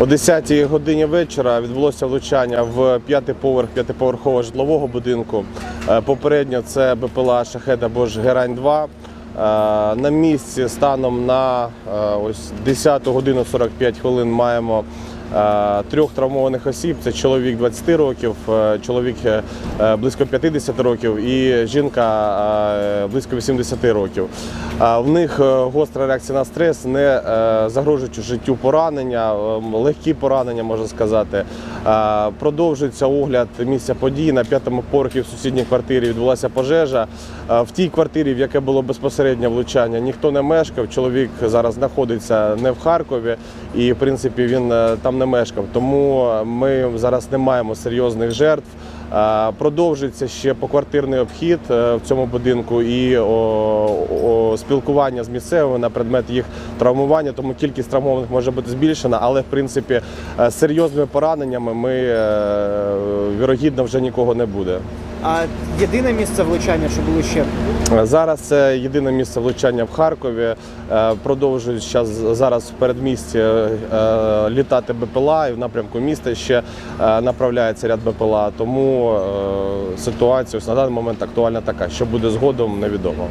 О 10 годині вечора відбулося влучання в п'ятий поверх п'ятиповерхового житлового будинку. Е, Попередньо це БПЛА Шахет або ж Герань 2 На місці станом на е, ось 10 годину 45 хвилин маємо е, трьох травмованих осіб. Це чоловік 20 років, е, чоловік е, е, близько 50 років і жінка е, близько 80 років. В них е, гостра реакція на стрес, не загрожують життю поранення, е, легкі поранення, можна сказати. Е, Продовжується огляд місця події. На п'ятому поверхі в сусідній квартирі відбулася пожежа. Е, В тій квартирі, в яке було безпосереднє влучання, ніхто не мешкав. Чоловік зараз знаходиться не в Харкові, і в принципі він е, там не мешкав. Тому ми зараз не маємо серйозних жертв. Е, Продовжується ще поквартирний обхід е, в цьому будинку і спілкування з місцевими на предмет їх травмування. Тому кількість травмованих може бути збільшена, але в принципі е, з серйозними пораненнями ми е, вірогідно вже нікого не буде. А єдине місце влучання, що було ще Зараз це єдине місце влучання в Харкові. Е, Продовжують зараз в передмісті е, літати БПЛА і в напрямку міста ще е, направляється ряд БПЛА. Тому е, ситуація на даний момент актуальна така. Що буде згодом, невідомо.